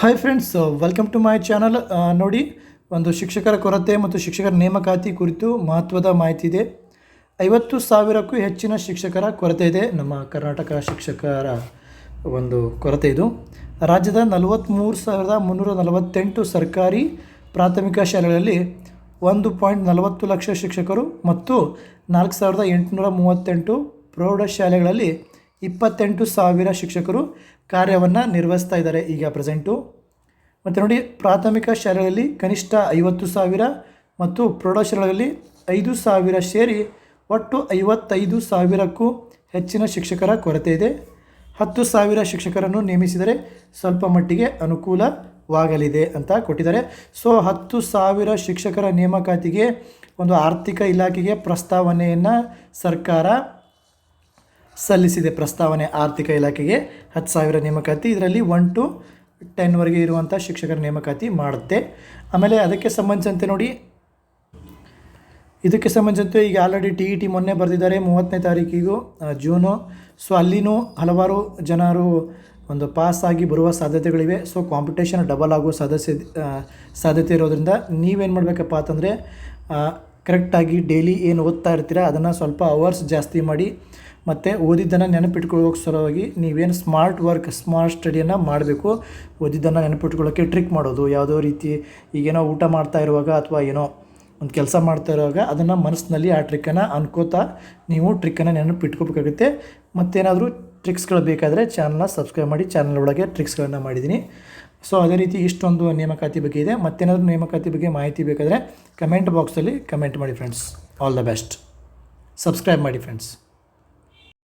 Hi friends welcome to my channel ನೋಡಿ, ಒಂದು ಶಿಕ್ಷಕರ ಕೊರತೆ ಮತ್ತು ಶಿಕ್ಷಕರ ನೇಮಕಾತಿ ಕುರಿತು ಮಹತ್ವದ ಮಾಹಿತಿ ಇದೆ. ಐವತ್ತು ಸಾವಿರಕ್ಕೂ ಹೆಚ್ಚಿನ ಶಿಕ್ಷಕರ ಕೊರತೆ ಇದೆ. ನಮ್ಮ ಕರ್ನಾಟಕ ಶಿಕ್ಷಕರ ಒಂದು ಕೊರತೆ ಇದು. ರಾಜ್ಯದ ನಲವತ್ತ್ಮೂರು ಸಾವಿರದ ಮುನ್ನೂರ ನಲವತ್ತೆಂಟು ಸರ್ಕಾರಿ ಪ್ರಾಥಮಿಕ ಶಾಲೆಗಳಲ್ಲಿ ಒಂದು ಪಾಯಿಂಟ್ ನಲವತ್ತು ಲಕ್ಷ ಶಿಕ್ಷಕರು ಮತ್ತು ನಾಲ್ಕು ಸಾವಿರದ ಎಂಟುನೂರ ಮೂವತ್ತೆಂಟು ಪ್ರೌಢಶಾಲೆಗಳಲ್ಲಿ ಇಪ್ಪತ್ತೆಂಟು ಸಾವಿರ ಶಿಕ್ಷಕರು ಕಾರ್ಯವನ್ನು ನಿರ್ವಹಿಸ್ತಾ ಇದ್ದಾರೆ ಈಗ ಪ್ರೆಸೆಂಟು. ಮತ್ತು ನೋಡಿ, ಪ್ರಾಥಮಿಕ ಶಾಲೆಗಳಲ್ಲಿ ಕನಿಷ್ಠ ಐವತ್ತು ಸಾವಿರ ಮತ್ತು ಪ್ರೌಢಶಾಲೆಗಳಲ್ಲಿ ಐದು ಸಾವಿರ ಸೇರಿ ಒಟ್ಟು ಐವತ್ತೈದು ಸಾವಿರಕ್ಕೂ ಹೆಚ್ಚಿನ ಶಿಕ್ಷಕರ ಕೊರತೆ ಇದೆ. ಹತ್ತು ಸಾವಿರ ಶಿಕ್ಷಕರನ್ನು ನೇಮಿಸಿದರೆ ಸ್ವಲ್ಪ ಮಟ್ಟಿಗೆ ಅನುಕೂಲವಾಗಲಿದೆ ಅಂತ ಕೊಟ್ಟಿದ್ದಾರೆ. ಸೊ, ಹತ್ತು ಸಾವಿರ ಶಿಕ್ಷಕರ ನೇಮಕಾತಿಗೆ ಒಂದು ಆರ್ಥಿಕ ಇಲಾಖೆಗೆ ಪ್ರಸ್ತಾವನೆಯನ್ನು ಸರ್ಕಾರ ಸಲ್ಲಿಸಿದೆ ಪ್ರಸ್ತಾವನೆ ಆರ್ಥಿಕ ಇಲಾಖೆಗೆ. ಹತ್ತು ಸಾವಿರ ನೇಮಕಾತಿ, ಇದರಲ್ಲಿ ಒನ್ ಟು ಟೆನ್ವರೆಗೆ ಇರುವಂಥ ಶಿಕ್ಷಕರ ನೇಮಕಾತಿ ಮಾಡುತ್ತೆ. ಆಮೇಲೆ ಅದಕ್ಕೆ ಸಂಬಂಧಿಸಿದಂತೆ ನೋಡಿ, ಇದಕ್ಕೆ ಸಂಬಂಧಿಸಿದಂತೆ ಈಗ ಆಲ್ರೆಡಿ ಟಿ ಇ ಟಿ ಮೊನ್ನೆ ಬರೆದಿದ್ದಾರೆ. ಮೂವತ್ತನೇ ತಾರೀಕಿಗೂ ಜೂನು ಸೊ ಅಲ್ಲಿನೂ ಹಲವಾರು ಜನರು ಒಂದು ಪಾಸ್ ಆಗಿ ಬರುವ ಸಾಧ್ಯತೆಗಳಿವೆ. ಸೊ ಕಾಂಪಿಟೇಷನ್ ಡಬಲ್ ಆಗೋ ಸದಸ್ಯ ಸಾಧ್ಯತೆ ಇರೋದ್ರಿಂದ ನೀವೇನು ಮಾಡಬೇಕಪ್ಪ ಅಂತಂದರೆ ಕರೆಕ್ಟಾಗಿ ಡೈಲಿ ಏನು ಓದ್ತಾ ಇರ್ತೀರ, ಅದನ್ನು ಸ್ವಲ್ಪ ಅವರ್ಸ್ ಜಾಸ್ತಿ ಮಾಡಿ ಮತ್ತು ಓದಿದ್ದನ್ನು ನೆನಪಿಟ್ಕೊಳ್ಳೋಕೆ ಸಲುವಾಗಿ ನೀವೇನು ಸ್ಮಾರ್ಟ್ ವರ್ಕ್ ಸ್ಮಾರ್ಟ್ ಸ್ಟಡಿಯನ್ನು ಮಾಡಬೇಕು, ಓದಿದ್ದನ್ನು ನೆನಪಿಟ್ಕೊಳ್ಳೋಕ್ಕೆ ಟ್ರಿಕ್ ಮಾಡೋದು, ಯಾವುದೋ ರೀತಿ ಈಗೇನೋ ಊಟ ಮಾಡ್ತಾ ಇರುವಾಗ ಅಥವಾ ಏನೋ ಒಂದು ಕೆಲಸ ಮಾಡ್ತಾ ಇರುವಾಗ ಅದನ್ನು ಮನಸ್ಸಿನಲ್ಲಿ ಆ ಟ್ರಿಕ್ಕನ್ನು ಅನ್ಕೋತಾ ನೀವು ಟ್ರಿಕ್ಕನ್ನು ನೆನಪಿಟ್ಕೋಬೇಕಾಗುತ್ತೆ. ಮತ್ತೇನಾದರೂ ಟ್ರಿಕ್ಸ್ಗಳು ಬೇಕಾದರೆ ಚಾನಲ್ನ ಸಬ್ಸ್ಕ್ರೈಬ್ ಮಾಡಿ ಚಾನಲ್ ಒಳಗೆ ಟ್ರಿಕ್ಸ್ಗಳನ್ನು ಮಾಡಿದ್ದೀನಿ. ಸೊ ಅದೇ ರೀತಿ ಇಷ್ಟೊಂದು ನೇಮಕಾತಿ ಬಗ್ಗೆ ಇದೆ. ಮತ್ತೇನಾದರೂ ನೇಮಕಾತಿ ಬಗ್ಗೆ ಮಾಹಿತಿ ಬೇಕಾದರೆ ಕಮೆಂಟ್ ಬಾಕ್ಸಲ್ಲಿ ಕಮೆಂಟ್ ಮಾಡಿ friends all the best subscribe ಮಾಡಿ ಫ್ರೆಂಡ್ಸ್